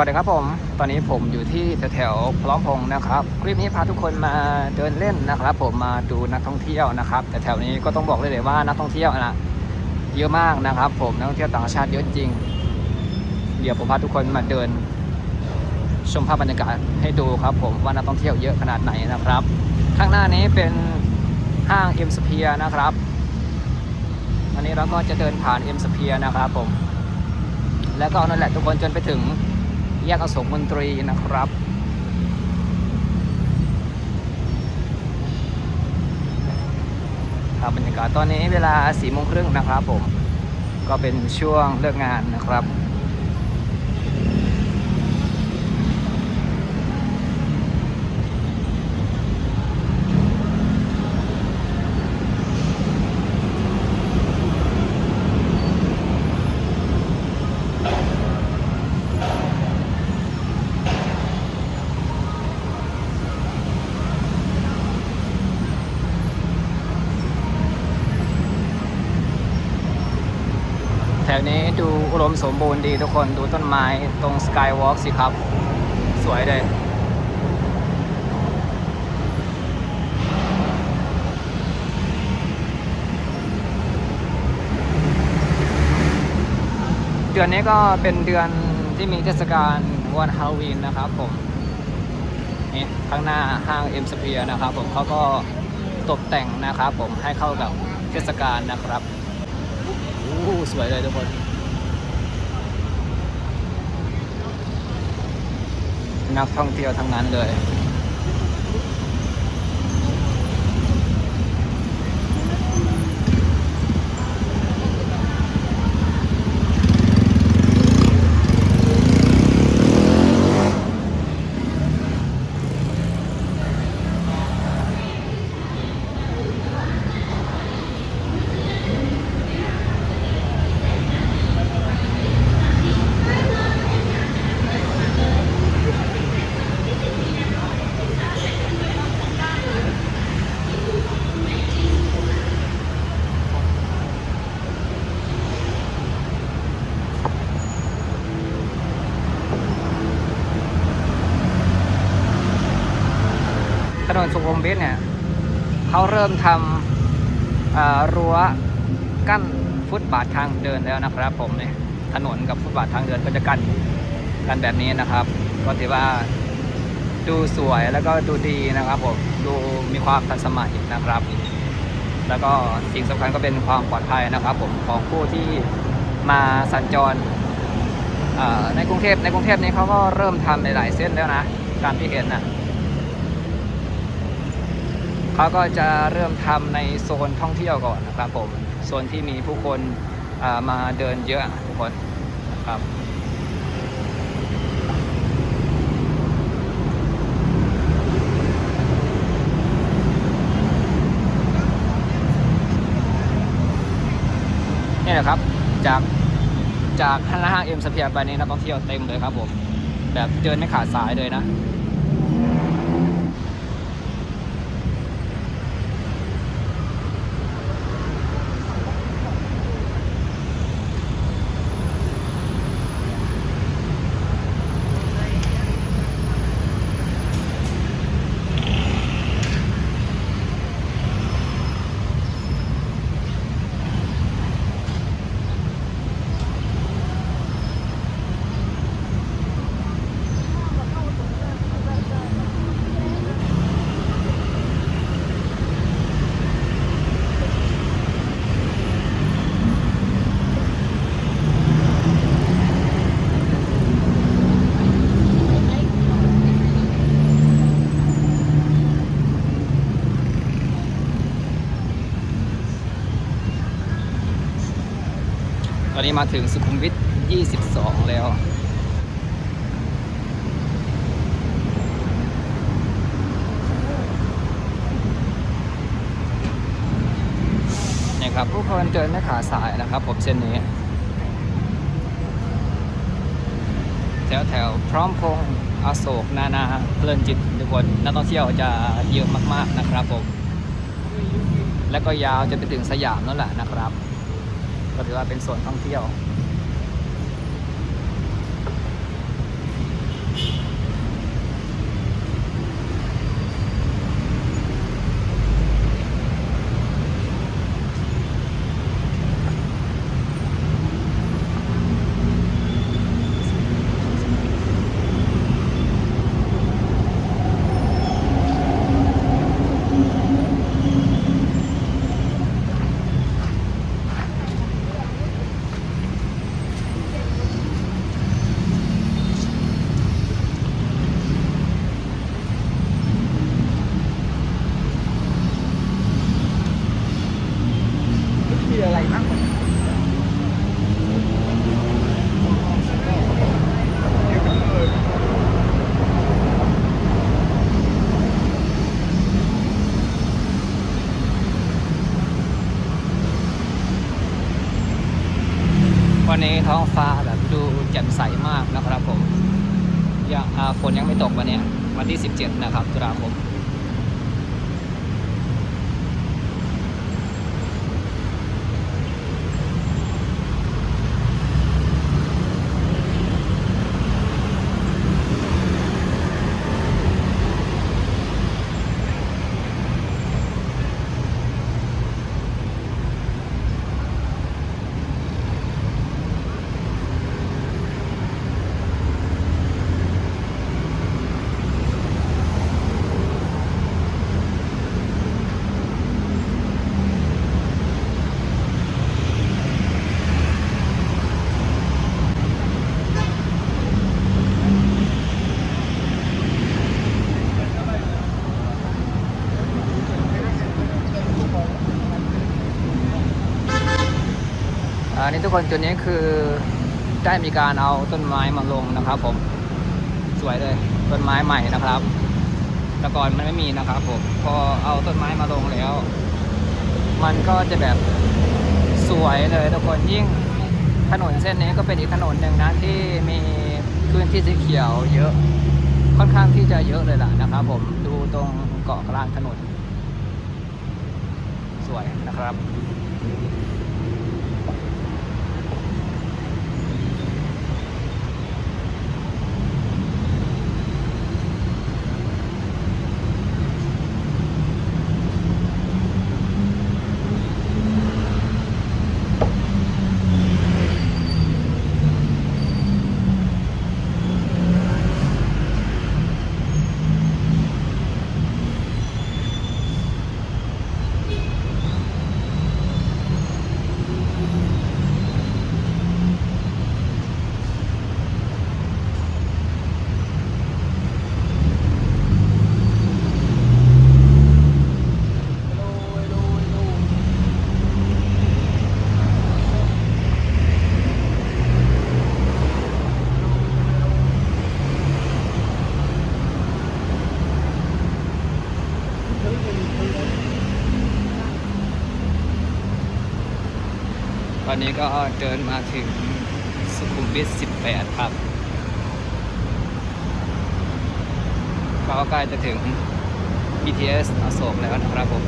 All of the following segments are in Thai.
วัสดีครับผม ตอนนี้ผมอยู่ที่แถวพร้อมพงษ์นะครับ คลิปนี้พาทุกคนมาเดินเล่นนะครับ ผมมาดูนักท่องเที่ยวนะครับ แต่แถวนี้ก็ต้องบอกเลยเลยว่านักท่องเที่ยวนะเยอะมากนะครับ ผมนักท่องเที่ยวต่างชาติเยอะจริง เดี๋ยวผมพาทุกคนมาเดิน ชมภาพบรรยากาศให้ดูครับ ผมว่านักท่องเที่ยวเยอะขนาดไหนนะครับ ข้างหน้านี้เป็นห้างเอ็มสเพียนะครับอันนี้เราก็จะเดินผ่านเอ็มสเพียนะครับ ผม แล้วก็นั่นแหละทุกคนจนไปถึง แยกอโศกมนตรีนะครับ ครับบรรยากาศตอนนี้เวลาสี่โมงครึ่งนะครับผม ก็เป็นช่วงเลิกงานนะครับ นี้ดูอุดมสมบูรณ์ดีทุกคนดูต้นไม้ตรงสกายวอล์กสิครับ สวยเลยเดือนนี้ก็เป็นเดือนที่มีเทศกาลวันฮาโลวีนนะครับผมนี่ข้างหน้าห้างเอ็มสเปียนะครับผมเขาก็ตกแต่งนะครับผมให้เข้ากับเทศกาลนะครับ อ้สวยเลยทุกคนนักท่องเที่ยวทั้งนั้นเลย นนสุขุมวิทเนี่ยเขาเริ่มทำอ่อรั้วกั้นฟุตบาททางเดินแล้วนะครับ ผมเนี่ยถนนกับฟุตบาททางเดินก็จะกั้นกันแบบนี้นะครับ ก็ถือว่าดูสวยแล้วก็ดูดีนะครับผมดูมีความทันสมัยนะครับ แล้วก็สิ่งสำคัญก็เป็นความปลอดภัยนะครับ ผมของผู้ที่มาสัญจรอ่อในกรุงเทพในกรุงเทพนี้เขาก็เริ่มทำหลายๆเส้นแล้วนะตามที่เห็นนะ เขาก็จะเริ่มทำในโซนท่องเที่ยวก่อนนะครับผมโซนที่มีผู้คนมาเดินเยอะทุกคนนะครับนี่แหละครับจากจากห้างเอ็มสเปียร์ไปนี้นักท่องเที่ยวเต็มเลยครับผม แบบเดินไม่ขาดสายเลยนะ นนี้มาถึงสุขุมวิท 22 แล้ว นี่ครับ ผู้คนเดินไม่ขาสายนะครับ ผมเส้นนี้ แถวแถวพร้อมพงอโศก นานาเพลินจิตทุกคนนักท่องเที่ยวจะเยอะมาก ๆ นะครับผม แล้วก็ยาวจนไปถึงสยามนั่นแหละนะครับ ก็ถือว่าเป็นส่วนท่องเที่ยว วันนี้ท้องฟ้าแบบดูแจ่มใสมากนะครับผมยังฝนยังไม่ตกวันนี้วันที่ 17 นะครับตุลาคม อันนี้ทุกคนจุดนี้คือได้มีการเอาต้นไม้มาลงนะครับผมสวยเลยต้นไม้ใหม่นะครับ แต่ก่อนมันไม่มีนะครับผมพอเอาต้นไม้มาลงแล้ว มันก็จะแบบสวยเลยทุกคนยิ่งถนนเส้นนี้ก็เป็นอีกถนนหนึ่งนะที่มีพื้นที่สีเขียวเยอะค่อนข้างที่จะเยอะเลยล่ะนะครับ ผมดูตรงเกาะกลางถนน สวยนะครับ ตอนนี้ก็เดินมาถึงสุขุมวิท 18 ครับ ก็ใกล้จะถึง BTS อโศกแล้วนะครับผม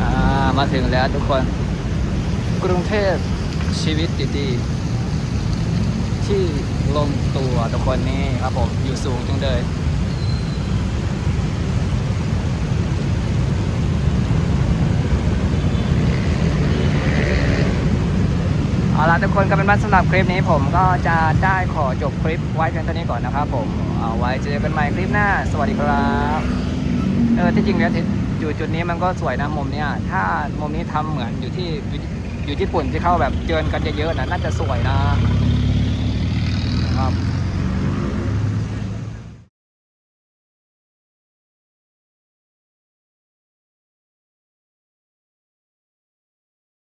อ่ามา ถึงแล้วทุกคน กรุงเทพชีวิตดีๆที่ลงตัวทุกคนนี่ครับผมอยู่สูงจังเลยเอาล่ะทุกคนก็เป็นบ้านสำหรับคลิปนี้ผมก็จะได้ขอจบคลิปไว้เพียงเท่านี้ก่อนนะครับผมเอาไว้เจอกันใหม่คลิปหน้า สวัสดีครับ เออที่จริงแล้วที่ อยู่จุดนี้มันก็สวยนะมุมเนี้ยถ้ามุมนี้ทำเหมือนอยู่ที่อยู่ญี่ปุ่นที่เข้าแบบเจินกันเยอะๆนะน่าจะสวยนะครับ